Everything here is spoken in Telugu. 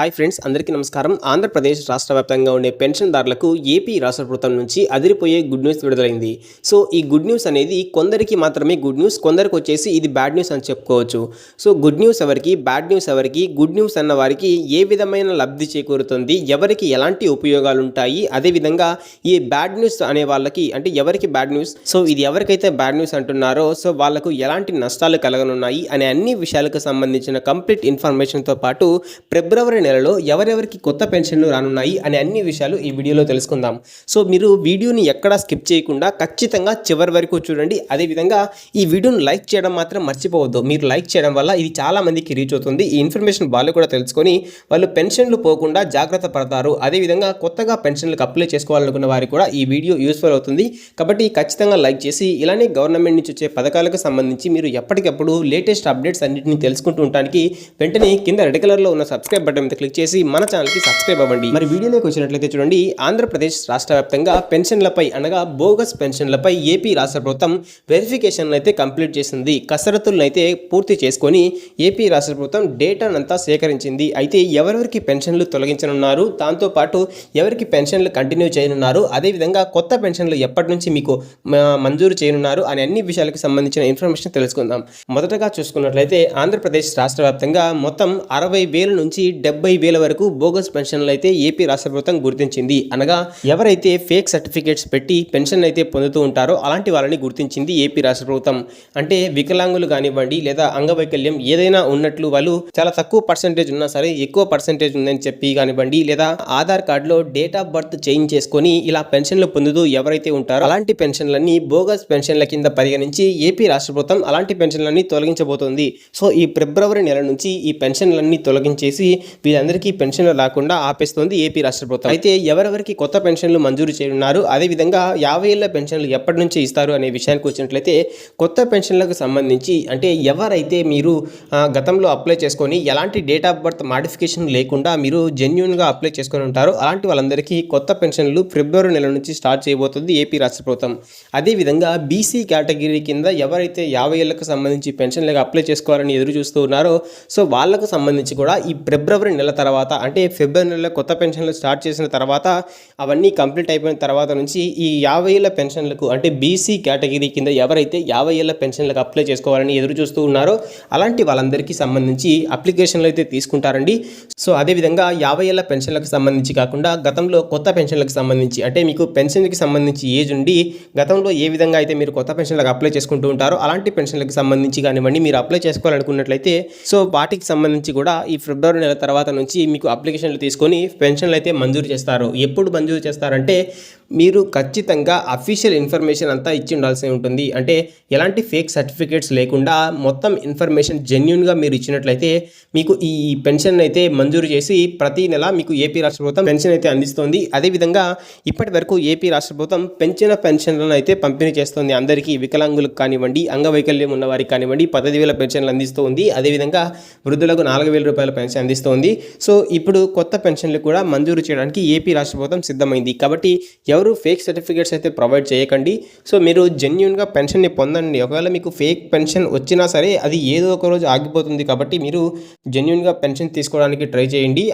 హాయ్ ఫ్రెండ్స్ అందరికీ నమస్కారం. ఆంధ్రప్రదేశ్ రాష్ట్ర వ్యాప్తంగా ఉండే పెన్షన్దారులకు ఏపీ రాష్ట్ర ప్రభుత్వం నుంచి అదిరిపోయే గుడ్ న్యూస్ విడుదలైంది. సో ఈ గుడ్ న్యూస్ అనేది కొందరికి మాత్రమే గుడ్ న్యూస్ కొందరికి వచ్చేసి ఇది బ్యాడ్ న్యూస్ అని చెప్పుకోవచ్చు. సో గుడ్ న్యూస్ ఎవరికి బ్యాడ్ న్యూస్ ఎవరికి గుడ్ న్యూస్ అన్న వారికి ఏ విధమైన లబ్ధి చేకూరుతుంది ఎవరికి ఎలాంటి ఉపయోగాలు ఉంటాయి అదేవిధంగా ఈ బ్యాడ్ న్యూస్ అనే వాళ్ళకి అంటే ఎవరికి బ్యాడ్ న్యూస్? సో ఇది ఎవరికైతే బ్యాడ్ న్యూస్ అంటున్నారో సో వాళ్ళకు ఎలాంటి నష్టాలు కలగనున్నాయి అనే అన్ని విషయాలకు సంబంధించిన కంప్లీట్ ఇన్ఫర్మేషన్తో పాటు ఫిబ్రవరి నెలలో ఎవరెవరికి కొత్త పెన్షన్లు రానున్నాయి అనే అన్ని విషయాలు ఈ వీడియోలో తెలుసుకుందాం. సో మీరు వీడియోని ఎక్కడా స్కిప్ చేయకుండా ఖచ్చితంగా చివరి వరకు చూడండి. అదేవిధంగా ఈ వీడియోను లైక్ చేయడం మాత్రం మర్చిపోవద్దు. మీరు లైక్ చేయడం వల్ల ఇది చాలా మందికి రీచ్ అవుతుంది. ఈ ఇన్ఫర్మేషన్ వాళ్ళు కూడా తెలుసుకొని వాళ్ళు పెన్షన్లు పోకుండా జాగ్రత్త పడతారు. అదేవిధంగా కొత్తగా పెన్షన్లకు అప్లై చేసుకోవాలనుకున్న వారికి కూడా ఈ వీడియో యూస్ఫుల్ అవుతుంది. కాబట్టి ఖచ్చితంగా లైక్ చేసి ఇలానే గవర్నమెంట్ నుంచి వచ్చే పథకాలకు సంబంధించి మీరు ఎప్పటికప్పుడు లేటెస్ట్ అప్డేట్స్ అన్నింటినీ తెలుసుకుంటూ ఉండడానికి వెంటనే కింద రెడ్ కలర్లో ఉన్న సబ్స్క్రైబ్ బటన్ మీద క్లిక్ చేసి మన ఛానల్కి సబ్స్క్రైబ్ అవ్వండి. మరి వీడియోలోకి వచ్చినట్లయితే చూడండి ఆంధ్రప్రదేశ్ రాష్ట్ర వ్యాప్తంగా పెన్షన్లపై అనగా బోగస్ పెన్షన్లపై ఏపీ రాష్ట్ర ప్రభుత్వం వెరిఫికేషన్ అయితే కంప్లీట్ చేసింది. కసరత్తులను అయితే పూర్తి చేసుకొని ఏపీ రాష్ట్ర ప్రభుత్వం డేటానంతా సేకరించింది. అయితే ఎవరెవరికి పెన్షన్లు తొలగించనున్నారు? దాంతోపాటు ఎవరికి పెన్షన్లు కంటిన్యూ చేయనున్నారు? అదేవిధంగా కొత్త పెన్షన్లు ఎప్పటి నుంచి మీకు మంజూరు చేయనున్నారు? అనే అన్ని విషయాలకు సంబంధించిన ఇన్ఫర్మేషన్ తెలుసుకుందాం. మొదటగా చూసుకున్నట్లయితే ఆంధ్రప్రదేశ్ రాష్ట్ర వ్యాప్తంగా మొత్తం అరవై వేల నుంచి డెబ్బై వేల వరకు బోగస్ పెన్షన్లు అయితే ఏపీ రాష్ట్ర ప్రభుత్వం గుర్తించింది. అనగా ఎవరైతే ఫేక్ సర్టిఫికేట్స్ పెట్టి పెన్షన్ అయితే పొందుతూ ఉంటారో అలాంటి వాళ్ళని గుర్తించింది ఏపీ రాష్ట్ర ప్రభుత్వం. అంటే వికలాంగులు కానివ్వండి లేదా అంగవైకల్యం ఏదైనా ఉన్నట్లు వాళ్ళు చాలా తక్కువ పర్సంటేజ్ ఉన్నా సరే ఎక్కువ పర్సంటేజ్ ఉందని చెప్పి కానివ్వండి లేదా ఆధార్ కార్డులో డేట్ ఆఫ్ బర్త్ చేంజ్ చేసుకొని ఇలా పెన్షన్లు పొందుతూ ఎవరైతే ఉంటారో అలాంటి పెన్షన్లన్నీ బోగస్ పెన్షన్ల కింద పరిగణించి ఏపీ రాష్ట్ర ప్రభుత్వం అలాంటి పెన్షన్లన్నీ తొలగించబోతోంది. సో ఈ ఫిబ్రవరి నెల నుంచి ఈ పెన్షన్లన్నీ తొలగించేసి వీరందరికీ పెన్షన్లు రాకుండా ఆపేస్తోంది ఏపీ రాష్ట్ర ప్రభుత్వం. అయితే ఎవరెవరికి కొత్త పెన్షన్లు మంజూరు చేయనున్నారు అదేవిధంగా యాభై ఏళ్ళ పెన్షన్లు ఎప్పటి నుంచి ఇస్తారు అనే విషయానికి వచ్చినట్లయితే కొత్త పెన్షన్లకు సంబంధించి అంటే ఎవరైతే మీరు గతంలో అప్లై చేసుకొని ఎలాంటి డేట్ ఆఫ్ బర్త్ మాడిఫికేషన్ లేకుండా మీరు జెన్యున్గా అప్లై చేసుకొని ఉంటారో అలాంటి వాళ్ళందరికీ కొత్త పెన్షన్లు ఫిబ్రవరి నెల నుంచి స్టార్ట్ చేయబోతుంది ఏపీ రాష్ట్ర ప్రభుత్వం. అదేవిధంగా బీసీ కేటగిరీ కింద ఎవరైతే యాభై ఏళ్ళకు సంబంధించి పెన్షన్లకు అప్లై చేసుకోవాలని ఎదురు చూస్తూ ఉన్నారో సో వాళ్ళకు సంబంధించి కూడా ఈ ఫిబ్రవరి నెల తర్వాత అంటే ఫిబ్రవరి నెలలో కొత్త పెన్షన్లు స్టార్ట్ చేసిన తర్వాత అవన్నీ కంప్లీట్ అయిపోయిన తర్వాత నుంచి ఈ యాభై ఏళ్ళ పెన్షన్లకు అంటే బీసీ కేటగిరీ కింద ఎవరైతే యాభై ఏళ్ళ పెన్షన్లకు అప్లై చేసుకోవాలని ఎదురు చూస్తూ ఉన్నారో అలాంటి వాళ్ళందరికీ సంబంధించి అప్లికేషన్లు అయితే తీసుకుంటారండి. సో అదేవిధంగా యాభై ఏళ్ళ పెన్షన్లకు సంబంధించి కాకుండా గతంలో కొత్త పెన్షన్లకు సంబంధించి అంటే మీకు పెన్షన్కి సంబంధించి ఏజ్ ఉండి గతంలో ఏ విధంగా అయితే మీరు కొత్త పెన్షన్లకు అప్లై చేసుకుంటూ ఉంటారో అలాంటి పెన్షన్లకు సంబంధించి కానివ్వండి మీరు అప్లై చేసుకోవాలనుకున్నట్లయితే సో వాటికి సంబంధించి కూడా ఈ ఫిబ్రవరి నెల తర్వాత నుంచి మీకు అప్లికేషన్లు తీసుకొని పెన్షన్లు అయితే మంజూరు చేస్తారు. ఎప్పుడు మంజూరు చేస్తారంటే మీరు ఖచ్చితంగా అఫీషియల్ ఇన్ఫర్మేషన్ అంతా ఇచ్చి ఉండాల్సి ఉంటుంది. అంటే ఎలాంటి ఫేక్ సర్టిఫికేట్స్ లేకుండా మొత్తం ఇన్ఫర్మేషన్ జెన్యున్గా మీరు ఇచ్చినట్లయితే మీకు ఈ పెన్షన్ అయితే మంజూరు చేసి ప్రతి నెల మీకు ఏపీ రాష్ట్ర ప్రభుత్వం పెన్షన్ అయితే అందిస్తుంది. అదేవిధంగా ఇప్పటి వరకు ఏపీ రాష్ట్ర ప్రభుత్వం పెంచిన పెన్షన్లను అయితే పంపిణీ చేస్తుంది. అందరికీ వికలాంగులకు కానివ్వండి అంగవైకల్యం ఉన్న వారికి కానివ్వండి పదహైదు వేల పెన్షన్లు అందిస్తుంది. అదేవిధంగా వృద్ధులకు నాలుగు వేల రూపాయల పెన్షన్ అందిస్తుంది. సో ఇప్పుడు కొత్త పెన్షన్లు కూడా మంజూరు చేయడానికి ఏపీ రాష్ట్ర ప్రభుత్వం సిద్ధమైంది. కాబట్టి ఎవరు ఫేక్ సర్టిఫికేట్స్ అయితే ప్రొవైడ్ చేయకండి. సో మీరు జెన్యున్గా పెన్షన్ని పొందండి. ఒకవేళ మీకు ఫేక్ పెన్షన్ వచ్చినా సరే అది ఏదో ఒక రోజు ఆగిపోతుంది కాబట్టి మీరు జెన్యున్గా పెన్షన్ తీసుకోవడానికి ట్రై చేయండి.